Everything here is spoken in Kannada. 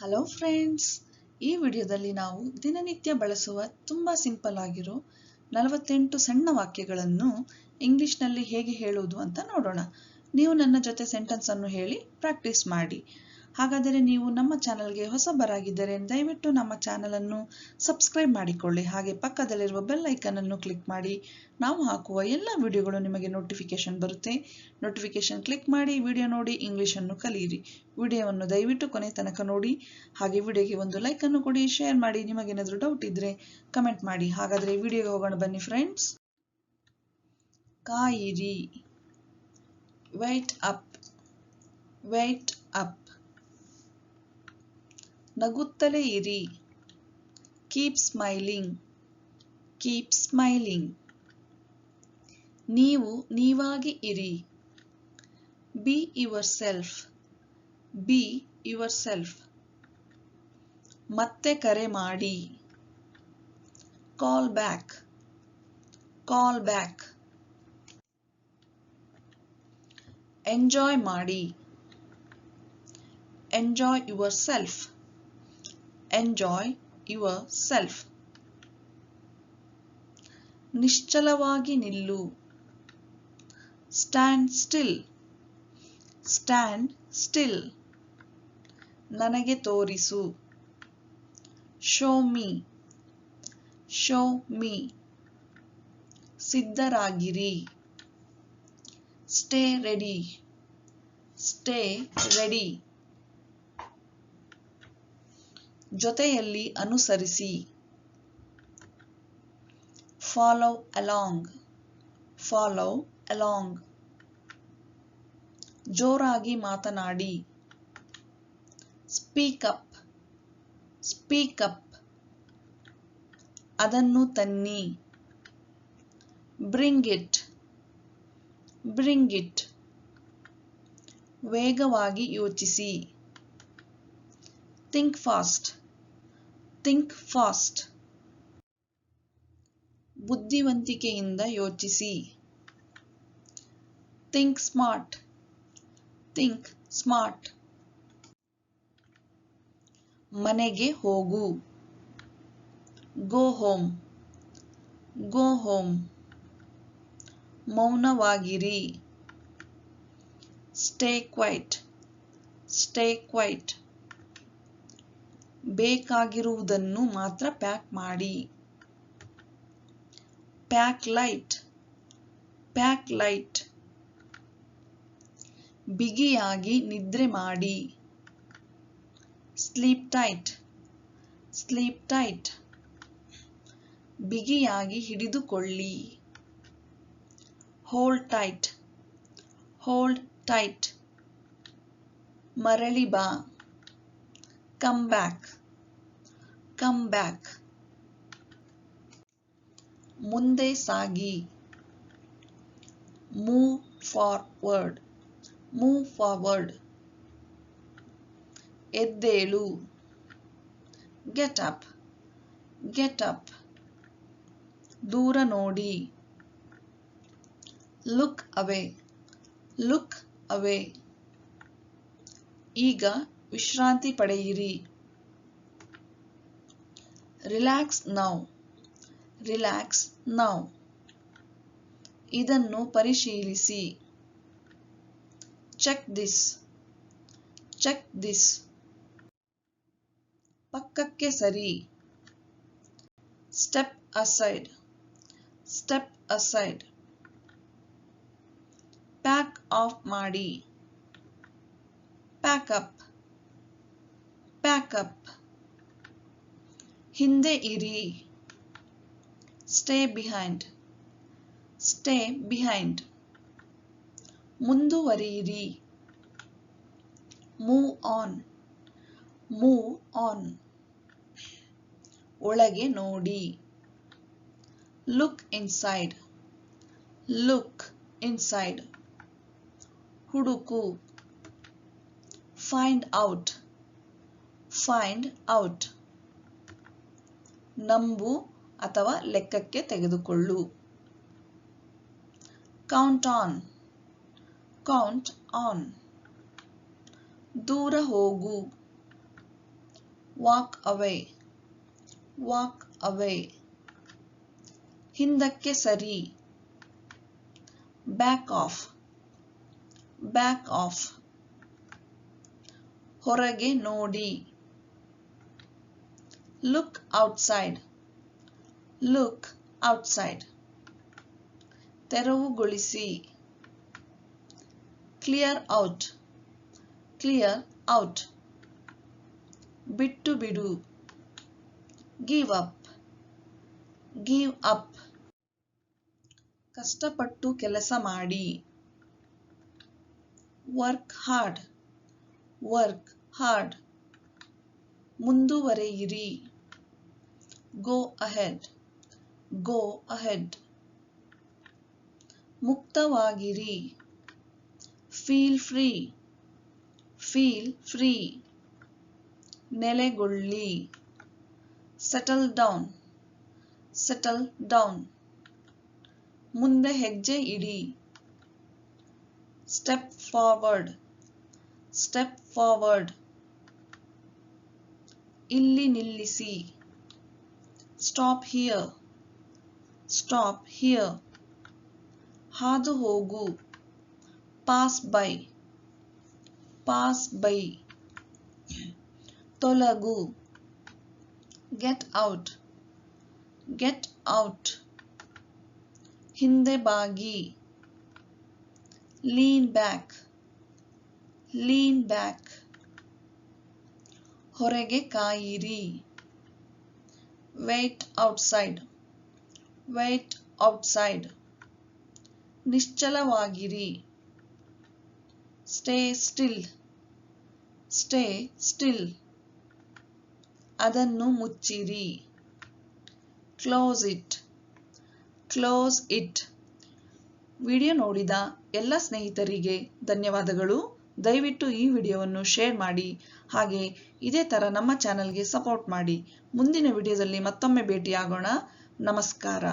ಹಲೋ ಫ್ರೆಂಡ್ಸ್ ಈ ವಿಡಿಯೋದಲ್ಲಿ ನಾವು ದಿನನಿತ್ಯ ಬಳಸುವ ತುಂಬ ಸಿಂಪಲ್ ಆಗಿರೋ ನಲವತ್ತೆಂಟು ಸಣ್ಣ ವಾಕ್ಯಗಳನ್ನು ಇಂಗ್ಲಿಷ್ನಲ್ಲಿ ಹೇಗೆ ಹೇಳುವುದು ಅಂತ ನೋಡೋಣ. ನೀವು ನನ್ನ ಜೊತೆ ಸೆಂಟೆನ್ಸ್ ಅನ್ನು ಹೇಳಿ ಪ್ರಾಕ್ಟೀಸ್ ಮಾಡಿ. ಹಾಗಾದರೆ ನೀವು ನಮ್ಮ ಚಾನಲ್ಗೆ ಹೊಸಬರಾಗಿದ್ದರೆ ದಯವಿಟ್ಟು ನಮ್ಮ ಚಾನಲನ್ನು ಸಬ್ಸ್ಕ್ರೈಬ್ ಮಾಡಿಕೊಳ್ಳಿ. ಹಾಗೆ ಪಕ್ಕದಲ್ಲಿರುವ ಬೆಲ್ ಐಕನ್ ಅನ್ನು ಕ್ಲಿಕ್ ಮಾಡಿ. ನಾವು ಹಾಕುವ ಎಲ್ಲ ವಿಡಿಯೋಗಳು ನಿಮಗೆ ನೋಟಿಫಿಕೇಶನ್ ಬರುತ್ತೆ. ನೋಟಿಫಿಕೇಶನ್ ಕ್ಲಿಕ್ ಮಾಡಿ, ವಿಡಿಯೋ ನೋಡಿ, ಇಂಗ್ಲಿಷನ್ನು ಕಲಿಯಿರಿ. ವಿಡಿಯೋವನ್ನು ದಯವಿಟ್ಟು ಕೊನೆ ತನಕ ನೋಡಿ. ಹಾಗೆ ವಿಡಿಯೋಗೆ ಒಂದು ಲೈಕ್ ಅನ್ನು ಕೊಡಿ, ಶೇರ್ ಮಾಡಿ. ನಿಮಗೇನಾದರೂ ಡೌಟ್ ಇದ್ದರೆ ಕಮೆಂಟ್ ಮಾಡಿ. ಹಾಗಾದರೆ ವಿಡಿಯೋಗೆ ಹೋಗೋಣ ಬನ್ನಿ ಫ್ರೆಂಡ್ಸ್. ಕಾಯಿರಿ. ವೈಟ್ ಅಪ್ ವೈಟ್ ಅಪ್ ನಗುತ್ತಲೇ ಇರಿ. ಕೀಪ್ ಸ್ಮೈಲಿಂಗ್ ಕೀಪ್ ಸ್ಮೈಲಿಂಗ್ ನೀವು ನೀವಾಗಿ ಇರಿ. Be yourself be yourself ಮತ್ತೆ ಕರೆ ಮಾಡಿ. Call back call back enjoy ಮಾಡಿ. Enjoy yourself enjoy yourself ನಿಶ್ಚಲವಾಗಿ ನಿಲ್ಲು. ಸ್ಟ್ಯಾಂಡ್ ಸ್ಟಿಲ್ ಸ್ಟ್ಯಾಂಡ್ ಸ್ಟಿಲ್ ನನಗೆ ತೋರಿಸು. ಶೋ ಮೀ ಶೋ ಮೀ ಸಿದ್ಧರಾಗಿರಿ. ಸ್ಟೇ ರೆಡಿ ಸ್ಟೇ ರೆಡಿ ಜೊತೆಯಲ್ಲಿ ಅನುಸರಿಸಿ. ಫಾಲೋ ಅಲಾಂಗ್ ಫಾಲೋ ಅಲಾಂಗ್ ಜೋರಾಗಿ ಮಾತನಾಡಿ. ಸ್ಪೀಕ್ ಅಪ್ ಸ್ಪೀಕ್ ಅಪ್ ಅದನ್ನು ತನ್ನಿ. ಬ್ರಿಂಗ್ ಇಟ್ ಬ್ರಿಂಗ್ ಇಟ್ ವೇಗವಾಗಿ ಯೋಚಿಸಿ. ಥಿಂಕ್ ಫಾಸ್ಟ್ ಥಿಂಕ್ ಫಾಸ್ಟ್ ಬುದ್ಧಿವಂತಿಕೆಯಿಂದ ಯೋಚಿಸಿ. ಥಿಂಕ್ ಸ್ಮಾರ್ಟ್ ಥಿಂಕ್ ಸ್ಮಾರ್ಟ್ ಮನೆಗೆ ಹೋಗು. ಗೋ ಹೋಮ್ ಗೋ ಹೋಮ್ ಮೌನವಾಗಿರಿ. ಸ್ಟೇ ಕ್ವೈಟ್ ಸ್ಟೇ ಕ್ವೈಟ್ ಬೇಕಾಗಿರುವುದನ್ನು ಮಾತ್ರ ಪ್ಯಾಕ್ ಮಾಡಿ. Pack light pack light. ಬಿಗಿಯಾಗಿ ನಿದ್ರೆ ಮಾಡಿ. Sleep tight sleep tight. ಬಿಗಿಯಾಗಿ ಹಿಡಿದುಕೊಳ್ಳಿ. Hold tight hold tight. ಮರಳಿ ಬಾ. Come back. ಕಮ್ ಬ್ಯಾಕ್ ಮುಂದೆ ಸಾಗಿ. ಮೂವ್ ಫಾರ್ವರ್ಡ್ ಮೂವ್ ಫಾರ್ವರ್ಡ್ ಎದ್ದೇಳು. ಗೆಟ್ ಅಪ್ ಗೆಟ್ ಅಪ್ ದೂರ ನೋಡಿ. ಲುಕ್ ಅವೇ ಲುಕ್ ಅವೇ ಈಗ ವಿಶ್ರಾಂತಿ ಪಡೆಯಿರಿ. ರಿಲ್ಯಾಕ್ಸ್ ನೌ ರಿಲ್ಯಾಕ್ಸ್ ನೌ ಇದನ್ನು ಪರಿಶೀಲಿಸಿ. ಚೆಕ್ ದಿಸ್ ಚೆಕ್ ದಿಸ್ ಪಕ್ಕಕ್ಕೆ ಸರಿ. Step aside step aside pack off ಮಾಡಿ. ಪ್ಯಾಕಪ್ ಪ್ಯಾಕಪ್ ಹಿಂದೆ ಇರಿ. ಸ್ಟೇ ಬಿಹೈಂಡ್ ಸ್ಟೇ ಬಿಹೈಂಡ್ ಮುಂದುವರಿಯಿರಿ. ಮೂವ್ ಆನ್ ಮೂವ್ ಆನ್ ಒಳಗೆ ನೋಡಿ. ಲುಕ್ ಇನ್ಸೈಡ್ ಲುಕ್ ಇನ್ಸೈಡ್ ಹುಡುಕು. ಫೈಂಡ್ ಔಟ್ ಫೈಂಡ್ ಔಟ್ ನಂಬು ಅಥವಾ ಲೆಕ್ಕಕ್ಕೆ ತೆಗೆದುಕೊಳ್ಳು. ಕೌಂಟ್ ಆನ್ ಕೌಂಟ್ ಆನ್ ದೂರ ಹೋಗು. ವಾಕ್ ಅವೇ ವಾಕ್ ಅವೇ ಹಿಂದಕ್ಕೆ ಸರಿ. ಬ್ಯಾಕ್ ಆಫ್ ಬ್ಯಾಕ್ ಆಫ್ ಹೊರಗೆ ನೋಡಿ. ಲುಕ್ ಔಟ್ಸೈಡ್ ಲುಕ್ ಔಟ್ಸೈಡ್ ತೆರವುಗೊಳಿಸಿ. ಕ್ಲಿಯರ್ ಔಟ್ ಕ್ಲಿಯರ್ ಔಟ್ ಬಿಟ್ಟು ಬಿಡು. ಗಿವ್ ಅಪ್ ಗಿವ್ ಅಪ್ ಕಷ್ಟಪಟ್ಟು ಕೆಲಸ ಮಾಡಿ. ವರ್ಕ್ ಹಾರ್ಡ್ ವರ್ಕ್ ಹಾರ್ಡ್ ಮುಂದುವರೆಯಿರಿ. ಗೋ ಅಹೆಡ್ ಗೋ ಅಹೆಡ್ ಮುಕ್ತವಾಗಿರಿ. ಫೀಲ್ ಫ್ರೀ ಫೀಲ್ ಫ್ರೀ ನೆಲೆಗೊಳ್ಳಿ. ಸೆಟಲ್ ಡೌನ್ ಸೆಟಲ್ ಡೌನ್ ಮುಂದೆ ಹೆಜ್ಜೆ ಇಡಿ. ಸ್ಟೆಪ್ ಫಾರ್ವರ್ಡ್ ಸ್ಟೆಪ್ ಫಾರ್ವರ್ಡ್ ಇಲ್ಲಿ ನಿಲ್ಲಿಸಿ. ಸ್ಟಾಪ್ ಹಿಯರ್ ಸ್ಟಾಪ್ ಹಿಯರ್ ಹಾದು ಹೋಗು. ಪಾಸ್ ಬೈ ಪಾಸ್ ಬೈ ತೊಲಗು. ಗೆಟ್ ಔಟ್ ಗೆಟ್ ಔಟ್ ಹಿಂದೆ ಬಾಗಿ. ಲೀನ್ ಬ್ಯಾಕ್ ಲೀನ್ ಬ್ಯಾಕ್ ಹೊರಗೆ ಕಾಯಿರಿ. ವೇಟ್ ಔಟ್ಸೈಡ್ ವೇಟ್ ಔಟ್ಸೈಡ್ ನಿಶ್ಚಲವಾಗಿರಿ. ಸ್ಟೇ ಸ್ಟಿಲ್ ಸ್ಟೇ ಸ್ಟಿಲ್ ಅದನ್ನು ಮುಚ್ಚಿರಿ. Close it close it video ನೋಡಿದ ಎಲ್ಲ ಸ್ನೇಹಿತರಿಗೆ ಧನ್ಯವಾದಗಳು. ದಯವಿಟ್ಟು ಈ ವಿಡಿಯೋವನ್ನು ಶೇರ್ ಮಾಡಿ. ಹಾಗೆ ಇದೇ ಥರ ನಮ್ಮ ಚಾನಲ್ಗೆ ಸಪೋರ್ಟ್ ಮಾಡಿ. ಮುಂದಿನ ವಿಡಿಯೋದಲ್ಲಿ ಮತ್ತೊಮ್ಮೆ ಭೇಟಿಯಾಗೋಣ. ನಮಸ್ಕಾರ.